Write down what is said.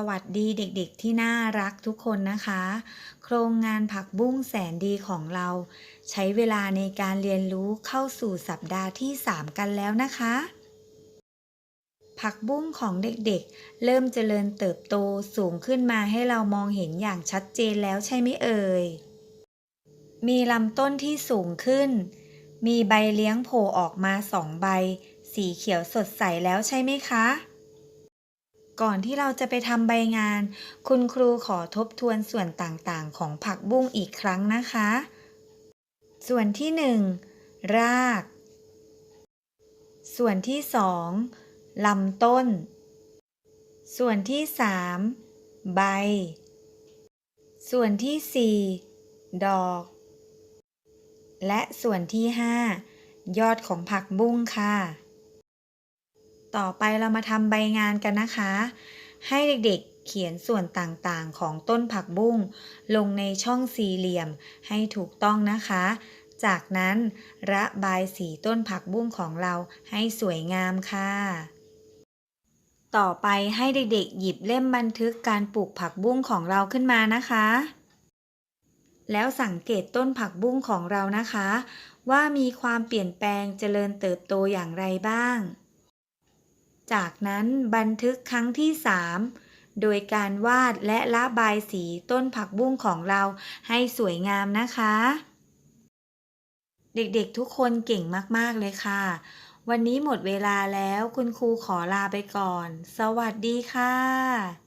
สวัสดีเด็กๆที่น่ารักทุกคนนะคะ โครงงานผักบุ้งแสนดีของเรา ใช้เวลาในการเรียนรู้เข้าสู่สัปดาห์ที่ 3 กันแล้วนะคะ ผักบุ้งของเด็กๆ เริ่มเจริญเติบโตสูงขึ้นมาให้เรามองเห็นอย่างชัดเจนแล้วใช่ไหมเอ่ย มีลำต้นที่สูงขึ้น มีใบเลี้ยงโผล่ออกมาสองใบ สีเขียวสดใสแล้วใช่ไหมคะ ก่อนที่เราจะไปทำใบงาน คุณครูขอทบทวนส่วนต่างๆ ของผักบุ้งอีกครั้งนะคะ ส่วนที่หนึ่งราก ส่วนที่สองลำต้น ส่วนที่สามใบ ส่วนที่สี่ดอก และส่วนที่ห้ายอดของผักบุ้งค่ะ ต่อไปเรามาทำใบงานกันนะคะ ให้เด็กๆเขียนส่วนต่างๆ ของต้นผักบุ้งลงในช่องสี่เหลี่ยมให้ถูกต้องนะคะ จากนั้นระบายสีต้นผักบุ้งของเราให้สวยงามค่ะต่อไปให้เด็กๆหยิบเล่มบันทึกการปลูกผักบุ้งของเราขึ้นมานะคะ แล้วสังเกตต้นผักบุ้งของเรานะคะ ว่ามีความเปลี่ยนแปลงเจริญเติบโตอย่างไรบ้าง จากนั้นบันทึกครั้งที่ 3 โดยการวาดและระบายสีต้นผักบุ้งของเราให้สวยงามนะคะ เด็กๆทุกคนเก่งมากๆเลยค่ะ วันนี้หมดเวลาแล้วคุณครูขอลาไปก่อน สวัสดีค่ะ